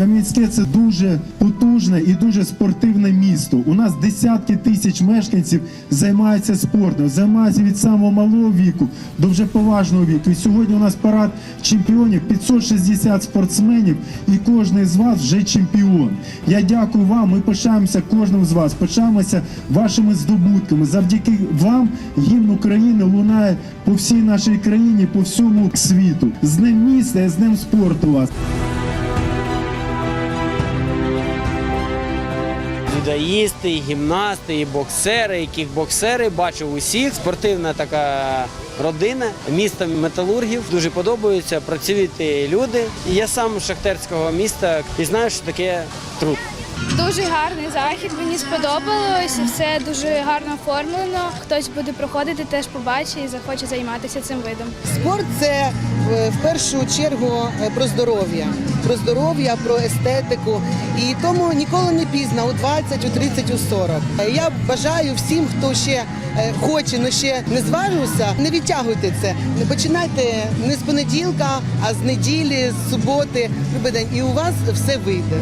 Кременецьке це дуже потужне і дуже спортивне місто. У нас десятки тисяч мешканців займаються спортом, займаються від самого малого віку до вже поважного віку. І сьогодні у нас парад чемпіонів 560 спортсменів, і кожен з вас вже чемпіон. Я дякую вам. Ми пишаємося кожним з вас. Пишаємося вашими здобутками. Завдяки вам гімн України лунає по всій нашій країні, по всьому світу. З ним міста з ним спорту вас. Дзюдоїсти, і гімнасти, і боксери, і кікбоксери. Бачив усіх. Спортивна така родина, місто металургів. Дуже подобаються працюють люди. Я сам з шахтерського міста і знаю, що таке труд. Дуже гарний захід, мені сподобалось, все дуже гарно оформлено. Хтось буде проходити, теж побачить і захоче займатися цим видом. Спорт це е, в першу чергу е, про здоров'я, про здоров'я, про естетику. І тому ніколи не пізно у 20, у 30, у 40. Е, Я бажаю всім, хто ще е, хоче, але ще не зважився, не відтягуйте це. Починайте не з понеділка, а з неділі, з суботи, любий день, і у вас все вийде.